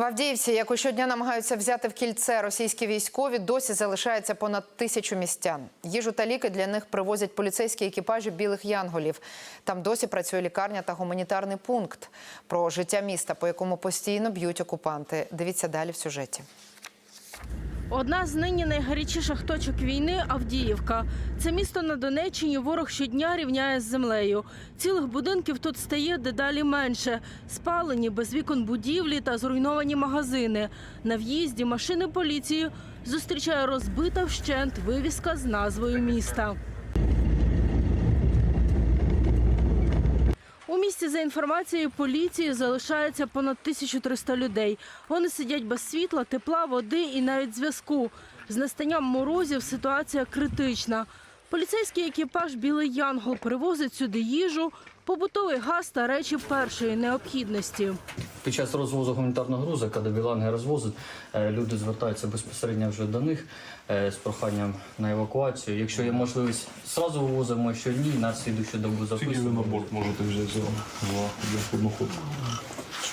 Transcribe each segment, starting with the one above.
В Авдіївці, яку щодня намагаються взяти в кільце російські військові, досі залишається понад тисячу містян. Їжу та ліки для них привозять поліцейські екіпажі білих янголів. Там досі працює лікарня та гуманітарний пункт. Про життя міста, по якому постійно б'ють окупанти. Дивіться далі в сюжеті. Одна з нині найгарячіших точок війни Авдіївка. Це місто на Донеччині ворог щодня рівняє з землею. Цілих будинків тут стає дедалі менше. Спалені без вікон будівлі та зруйновані магазини. На в'їзді машини поліції зустрічає розбита вщент вивіска з назвою міста. У місті за інформацією поліції залишається понад 1300 людей. Вони сидять без світла, тепла, води і навіть зв'язку. З настанням морозів ситуація критична. Поліцейський екіпаж Білий Янгол привозить сюди їжу, побутовий газ та речі першої необхідності. Під час розвозу гуманітарного грузу, коли біланги розвозять, е, люди звертаються безпосередньо вже до них е, з проханням на евакуацію. Якщо є можливість, зразу вивозимо, що ні, на слідущу добу Скільки ви на борт можете взяти за одну одноходку?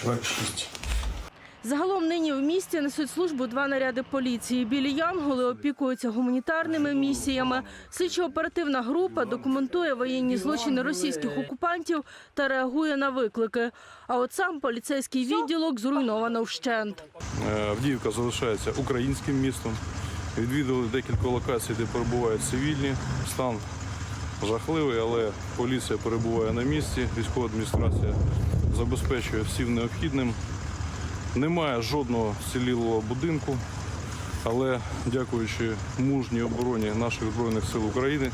Чоловік шість. Загалом нині в місті несуть службу два наряди поліції. Білі янголи опікуються гуманітарними місіями. Слідчо-оперативна група документує воєнні злочини російських окупантів та реагує на виклики. А от сам поліцейський відділок зруйновано вщент. Е, Авдіївка залишається українським містом. Відвідали декілька локацій, де перебувають цивільні. Стан жахливий, але поліція перебуває на місці. Військова адміністрація забезпечує всім необхідним. Немає жодного вцілілого будинку, але дякуючи мужній обороні наших Збройних сил України,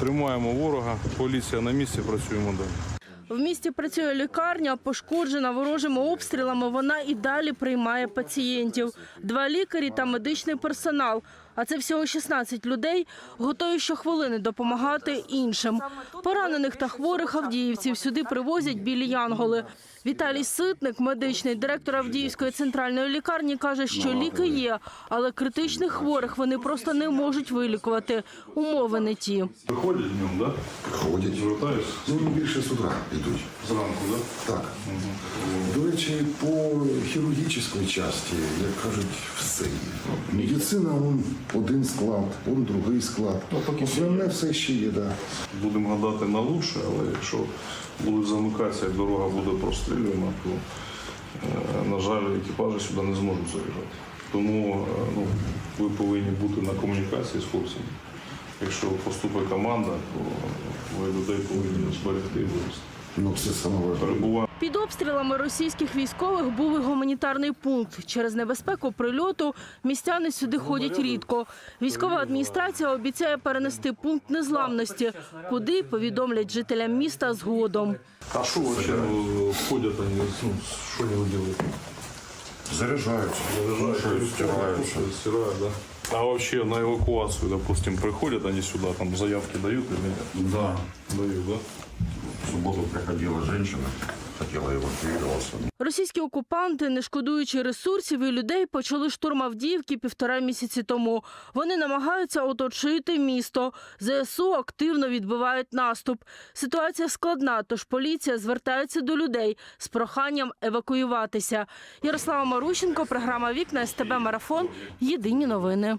тримаємо ворога. Поліція на місці, працюємо далі. В місті працює лікарня, пошкоджена ворожими обстрілами. Вона і далі приймає пацієнтів. Два лікарі та медичний персонал. А це всього 16 людей, готові щохвилини допомагати іншим. Поранених та хворих авдіївців сюди привозять білі янголи. Віталій Ситник, медичний директор Авдіївської центральної лікарні, каже, що ліки є, але критичних хворих вони просто не можуть вилікувати. Умови не ті. Приходять днем, так? Ходять. Звертаюся Ну, більше з утра йдуть. зранку, так? Так. До речі, по хірургічній часті, як кажуть, все є. Медицина, он один склад, он другий склад. Основне все ще є, так. Будемо гадати на лучше, але якщо будуть замикатися, і дорога буде прострілювана, то, е, на жаль, екіпажі сюди не зможуть заїжджати. Тому е, ну, ви повинні бути на комунікації з хлопцями. Якщо поступить команда, то ви людей повинні зберегти і вивезти. Ну, це саме важливо. Перебуваємо. Під обстрілами російських військових був і гуманітарний пункт. Через небезпеку прильоту містяни сюди ходять рідко. Військова адміністрація обіцяє перенести пункт незламності, куди повідомлять жителям міста згодом. А що вообще ну, ходять вони, ну, що вони роблять? Заряджаються, Заряжают, стираються. Стирают, да. А вообще на эвакуацию, допустим, приходят они сюда, там заявки дают или нет? Да. Дают, да? Суботу приходила женщина, хотіла евакуюватися. Російські окупанти, не шкодуючи ресурсів і людей, почали штурм Авдіївки півтора місяці тому. Вони намагаються оточити місто. ЗСУ активно відбивають наступ. Ситуація складна, тож поліція звертається до людей з проханням евакуюватися. Ярослава Марущенко, програма Вікна СТБ Марафон. Єдині новини.